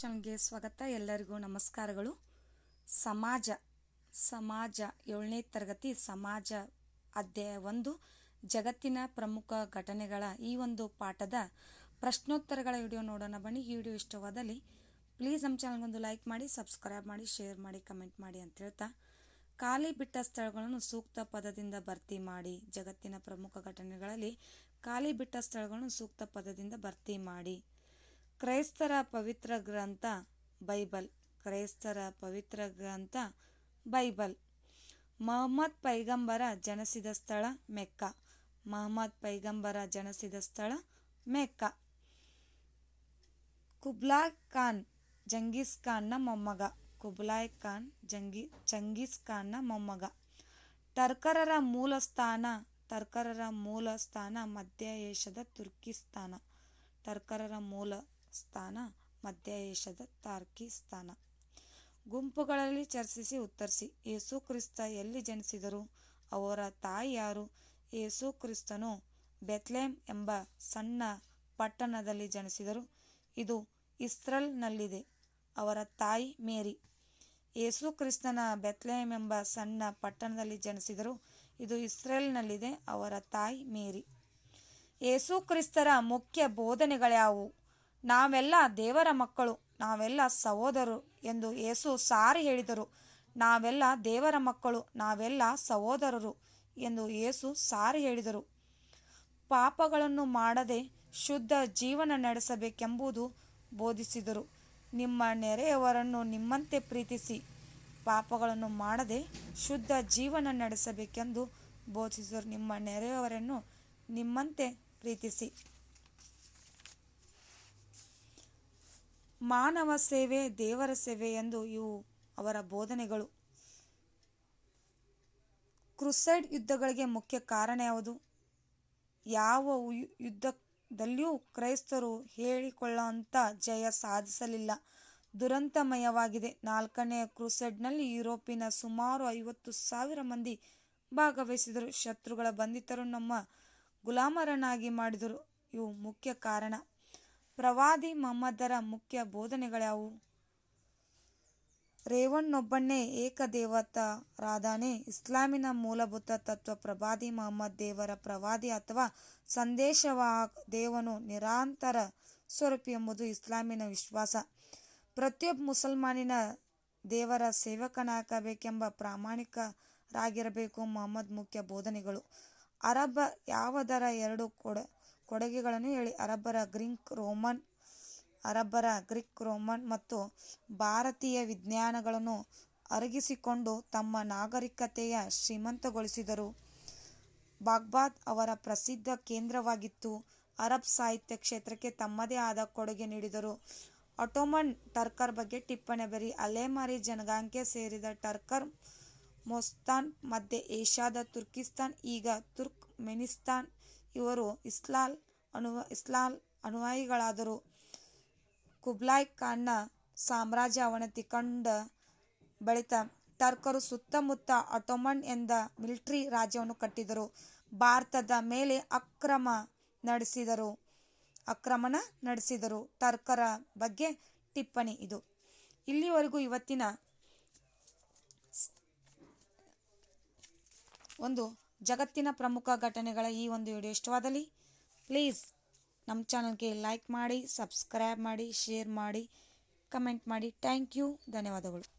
ಚಾನಲ್ಗೆ ಸ್ವಾಗತ. ಎಲ್ಲರಿಗೂ ನಮಸ್ಕಾರಗಳು. ಸಮಾಜ ಸಮಾಜ ಏಳನೇ ತರಗತಿ, ಸಮಾಜ ಅಧ್ಯಾಯ ಒಂದು, ಜಗತ್ತಿನ ಪ್ರಮುಖ ಘಟನೆಗಳ ಈ ಒಂದು ಪಾಠದ ಪ್ರಶ್ನೋತ್ತರಗಳ ವಿಡಿಯೋ ನೋಡೋಣ ಬನ್ನಿ. ಈ ವಿಡಿಯೋ ಇಷ್ಟವಾದಲ್ಲಿ ಪ್ಲೀಸ್ ನಮ್ಮ ಚಾನಲ್ಗೊಂದು ಲೈಕ್ ಮಾಡಿ, ಸಬ್ಸ್ಕ್ರೈಬ್ ಮಾಡಿ, ಶೇರ್ ಮಾಡಿ, ಕಮೆಂಟ್ ಮಾಡಿ ಅಂತ ಹೇಳ್ತಾ ಖಾಲಿ ಬಿಟ್ಟ ಸ್ಥಳಗಳನ್ನು ಸೂಕ್ತ ಪದದಿಂದ ಭರ್ತಿ ಮಾಡಿ, ಜಗತ್ತಿನ ಪ್ರಮುಖ ಘಟನೆಗಳಲ್ಲಿ ಖಾಲಿ ಬಿಟ್ಟ ಸ್ಥಳಗಳನ್ನು ಸೂಕ್ತ ಪದದಿಂದ ಭರ್ತಿ ಮಾಡಿ. ಕ್ರೈಸ್ತರ ಪವಿತ್ರ ಗ್ರಂಥ ಬೈಬಲ್. ಕ್ರೈಸ್ತರ ಪವಿತ್ರ ಗ್ರಂಥ ಬೈಬಲ್. ಮಹಮ್ಮದ್ ಪೈಗಂಬರ ಜನಿಸಿದ ಸ್ಥಳ ಮೆಕ್ಕ. ಮಹಮ್ಮದ್ ಪೈಗಂಬರ ಜನಿಸಿದ ಸ್ಥಳ ಮೆಕ್ಕ. ಕುಬ್ಲಾಯ್ ಖಾನ್, ಜಂಗೀಸ್ ಖಾನ್ನ ಮೊಮ್ಮಗ. ಕುಬ್ಲಾಯ್ ಖಾನ್, ಜಂಗಿ, ಜಂಗೀಸ್ ಖಾನ್ನ ಮೊಮ್ಮಗ. ಟರ್ಕರರ ಮೂಲ ಸ್ಥಾನ, ಟರ್ಕರರ ಮೂಲ ಸ್ಥಾನ ಮಧ್ಯ ಏಷ್ಯಾದ ತುರ್ಕಿಸ್ತಾನ. ಟರ್ಕರರ ಮೂಲ ಸ್ಥಾನ ಮಧ್ಯ ಏಷ್ಯಾದ ತಾರ್ಕಿಸ್ತಾನ ಗುಂಪುಗಳಲ್ಲಿ ಚರ್ಚಿಸಿ ಉತ್ತರಿಸಿ ಯೇಸು ಕ್ರಿಸ್ತ ಎಲ್ಲಿ ಜನಿಸಿದರು? ಅವರ ತಾಯಿ ಯಾರು? ಯೇಸು ಕ್ರಿಸ್ತನು ಬೆತ್ಲೆಮ್ ಎಂಬ ಸಣ್ಣ ಪಟ್ಟಣದಲ್ಲಿ ಜನಿಸಿದರು. ಇದು ಇಸ್ರಲ್ನಲ್ಲಿದೆ ಅವರ ತಾಯಿ ಮೇರಿ. ಯೇಸು ಕ್ರಿಸ್ತನ ಎಂಬ ಸಣ್ಣ ಪಟ್ಟಣದಲ್ಲಿ ಜನಿಸಿದರು. ಇದು ಇಸ್ರೇಲ್ನಲ್ಲಿದೆ ಅವರ ತಾಯಿ ಮೇರಿ. ಯೇಸು ಕ್ರಿಸ್ತರ ಮುಖ್ಯ ಬೋಧನೆಗಳ್ಯಾವು ನಾವೆಲ್ಲ ದೇವರ ಮಕ್ಕಳು, ನಾವೆಲ್ಲ ಸಹೋದರರು ಎಂದು ಯೇಸು ಸಾರಿ ಹೇಳಿದರು. ನಾವೆಲ್ಲ ದೇವರ ಮಕ್ಕಳು, ನಾವೆಲ್ಲ ಸಹೋದರರು ಎಂದು ಯೇಸು ಸಾರಿ ಹೇಳಿದರು. ಪಾಪಗಳನ್ನು ಮಾಡದೆ ಶುದ್ಧ ಜೀವನ ನಡೆಸಬೇಕೆಂಬುದು ಬೋಧಿಸಿದರು. ನಿಮ್ಮ ನೆರೆಯವರನ್ನು ನಿಮ್ಮಂತೆ ಪ್ರೀತಿಸಿ ಪಾಪಗಳನ್ನು ಮಾಡದೆ ಶುದ್ಧ ಜೀವನ ನಡೆಸಬೇಕೆಂದು ಬೋಧಿಸಿದರು. ನಿಮ್ಮ ನೆರೆಯವರನ್ನು ನಿಮ್ಮಂತೆ ಪ್ರೀತಿಸಿ. ಮಾನವ ಸೇವೆ, ದೇವರ ಸೇವೆ ಎಂದು ಇವು ಅವರ ಬೋಧನೆಗಳು. ಕ್ರುಸೈಡ್ ಯುದ್ಧಗಳಿಗೆ ಮುಖ್ಯ ಕಾರಣ ಯಾವುದು? ಯಾವ ಯುದ್ಧದಲ್ಲಿಯೂ ಕ್ರೈಸ್ತರು ಹೇಳಿಕೊಳ್ಳುವಂಥ ಜಯ ಸಾಧಿಸಲಿಲ್ಲ. ದುರಂತಮಯವಾಗಿದೆ. ನಾಲ್ಕನೆಯ ಕ್ರುಸೈಡ್ನಲ್ಲಿ ಯುರೋಪಿನ ಸುಮಾರು ಐವತ್ತು ಸಾವಿರ ಮಂದಿ ಭಾಗವಹಿಸಿದರು. ಶತ್ರುಗಳ ಬಂಧಿತರು ನಮ್ಮ ಗುಲಾಮರನ್ನಾಗಿ ಮಾಡಿದರು. ಇವು ಮುಖ್ಯ ಕಾರಣ. ಪ್ರವಾದಿ ಮಹಮ್ಮದರ ಮುಖ್ಯ ಬೋಧನೆಗಳ್ಯಾವು ರೇವಣ್ಣೊಬ್ಬನೇ ಏಕದೇವತರಾದಾನೆ. ಇಸ್ಲಾಮಿನ ಮೂಲಭೂತ ತತ್ವ ಪ್ರವಾದಿ ಮಹಮ್ಮದ್ ದೇವರ ಪ್ರವಾದಿ ಅಥವಾ ಸಂದೇಶವಾಹಕ ದೇವನು ನಿರಾಂತರ ಸ್ವರೂಪಿ ಎಂಬುದು ಇಸ್ಲಾಮಿನ ವಿಶ್ವಾಸ. ಪ್ರತಿಯೊಬ್ಬ ಮುಸಲ್ಮಾನಿನ ದೇವರ ಸೇವಕನಾಗಬೇಕೆಂಬ ಪ್ರಾಮಾಣಿಕರಾಗಿರಬೇಕು ಮೊಹಮ್ಮದ್ ಮುಖ್ಯ ಬೋಧನೆಗಳು. ಅರಬ ಯಾವದರ ಎರಡು ಕೊಡ ಕೊಡುಗೆಗಳನ್ನು ಹೇಳಿ. ಅರಬ್ಬರ, ಗ್ರೀಕ್ ರೋಮನ್, ಅರಬ್ಬರ, ಗ್ರೀಕ್ ರೋಮನ್ ಮತ್ತು ಭಾರತೀಯ ವಿಜ್ಞಾನಗಳನ್ನು ಅರಗಿಸಿಕೊಂಡು ತಮ್ಮ ನಾಗರಿಕತೆಯ ಶ್ರೀಮಂತಗೊಳಿಸಿದರು. ಬಾಗ್ದಾದ್ ಅವರ ಪ್ರಸಿದ್ಧ ಕೇಂದ್ರವಾಗಿತ್ತು. ಅರಬ್ ಸಾಹಿತ್ಯ ಕ್ಷೇತ್ರಕ್ಕೆ ತಮ್ಮದೇ ಆದ ಕೊಡುಗೆ ನೀಡಿದರು. ಆಟೋಮನ್ ಟರ್ಕರ್ ಬಗ್ಗೆ ಟಿಪ್ಪಣಿ ಬರಿ. ಅಲೆಮಾರಿ ಜನಾಂಗಕ್ಕೆ ಸೇರಿದ ಟರ್ಕರ್, ಮೊಸ್ತಾನ್, ಮಧ್ಯ ಏಷ್ಯಾದ, ತುರ್ಕಿಸ್ತಾನ್, ಈಗ ತುರ್ಕ್ಮೆನಿಸ್ತಾನ್ ಇವರು ಇಸ್ಲಾಲ್ ಅನುವ, ಇಸ್ಲಾಲ್ ಅನುಯಾಯಿಗಳಾದರು. ಕುಬ್ಲಾಯ್ ಖಾನ್ನ ಸಾಮ್ರಾಜ್ಯ ಅವನತಿ ಕಂಡ ಬಳಿಕ ಟರ್ಕರು ಸುತ್ತಮುತ್ತ ಆಟೋಮನ್ ಎಂದ ಮಿಲಿಟರಿ ರಾಜ್ಯವನ್ನು ಕಟ್ಟಿದರು. ಭಾರತದ ಮೇಲೆ ಅಕ್ರಮ ನಡೆಸಿದರು. ಆಕ್ರಮಣ ನಡೆಸಿದರು. ಟರ್ಕರ ಬಗ್ಗೆ ಟಿಪ್ಪಣಿ ಇದು. ಇಲ್ಲಿವರೆಗೂ ಇವತ್ತಿನ ಒಂದು ಜಗತ್ತಿನ ಪ್ರಮುಖ ಘಟನೆಗಳ ಈ ಒಂದು ವಿಡಿಯೋ ಇಷ್ಟವಾದಲ್ಲಿ ಪ್ಲೀಸ್ ನಮ್ಮ ಚಾನಲ್ಗೆ ಲೈಕ್ ಮಾಡಿ ಸಬ್ಸ್ಕ್ರೈಬ್ ಮಾಡಿ ಶೇರ್ ಮಾಡಿ ಕಮೆಂಟ್ ಮಾಡಿ. ಥ್ಯಾಂಕ್ ಯು ಧನ್ಯವಾದಗಳು.